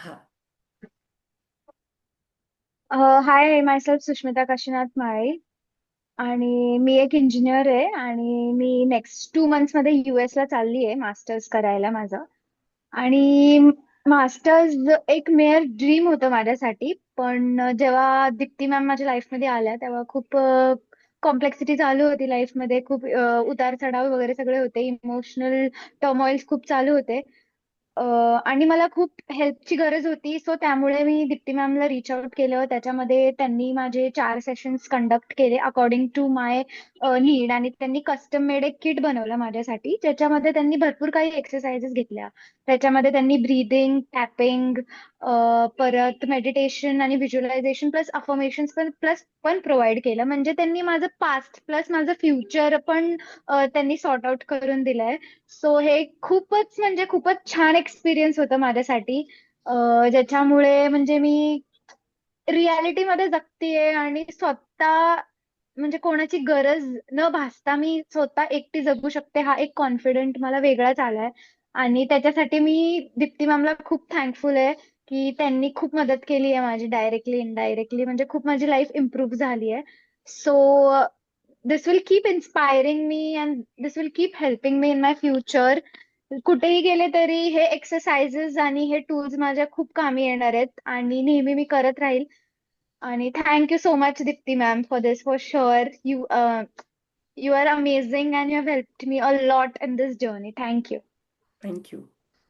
हा. Hi self Sushmita Kashinath Mali. आणि मी एक इंजिनियर आहे आणि मी नेक्स्ट टू मंथ्समध्ये युएस ला चालली आहे मास्टर्स करायला माझं. आणि मास्टर्स एक मेअर ड्रीम होतं माझ्यासाठी पण जेव्हा दीप्ती मॅम माझ्या लाईफमध्ये आल्या तेव्हा खूप कॉम्प्लेक्सिटी चालू होती लाईफमध्ये खूप उतार चढाव वगैरे सगळे होते इमोशनल टर्मॉइल्स खूप चालू होते. आणि मला खूप हेल्पची गरज होती. सो त्यामुळे मी दीप्ती मॅमला रीच आउट केलं. त्याच्यामध्ये त्यांनी माझे चार सेशन्स कंडक्ट केले अकॉर्डिंग टू माय नीड आणि त्यांनी कस्टम मेड एक किट बनवलं माझ्यासाठी. ज्याच्यामध्ये त्यांनी भरपूर काही एक्सरसाइजेस घेतल्या. त्याच्यामध्ये त्यांनी ब्रीदिंग टॅपिंग परत मेडिटेशन आणि व्हिज्युअलायझेशन प्लस अफर्मेशन्स पण प्लस पण प्रोव्हाइड केलं. म्हणजे त्यांनी माझं पास्ट प्लस माझं फ्युचर पण त्यांनी सॉर्ट आउट करून दिलंय. सो हे खूपच म्हणजे खूपच छान एक्सपिरियन्स होतं माझ्यासाठी. ज्याच्यामुळे म्हणजे मी रियालिटी मध्ये जगतीये आणि स्वतः म्हणजे कोणाची गरज न भासता मी स्वतः एकटी जगू शकते हा एक कॉन्फिडंट मला वेगळाच आलाय. आणि त्याच्यासाठी मी दीप्ती मॅमला खूप थँकफुल आहे. की त्यांनी खूप मदत केली आहे माझी डायरेक्टली इनडायरेक्टली म्हणजे खूप माझी लाईफ इम्प्रूव्ह झाली आहे so this will keep inspiring me and this will keep helping me in my future कुठेही गेले तरी हे एक्सरसाइजेस आणि हे टूल्स माझ्या खूप कामी येणार आहेत आणि नेहमी मी करत राहील. आणि thank you so much Dipti ma'am for this for sure you you are amazing and you have help me a lot in this journey thank you thank you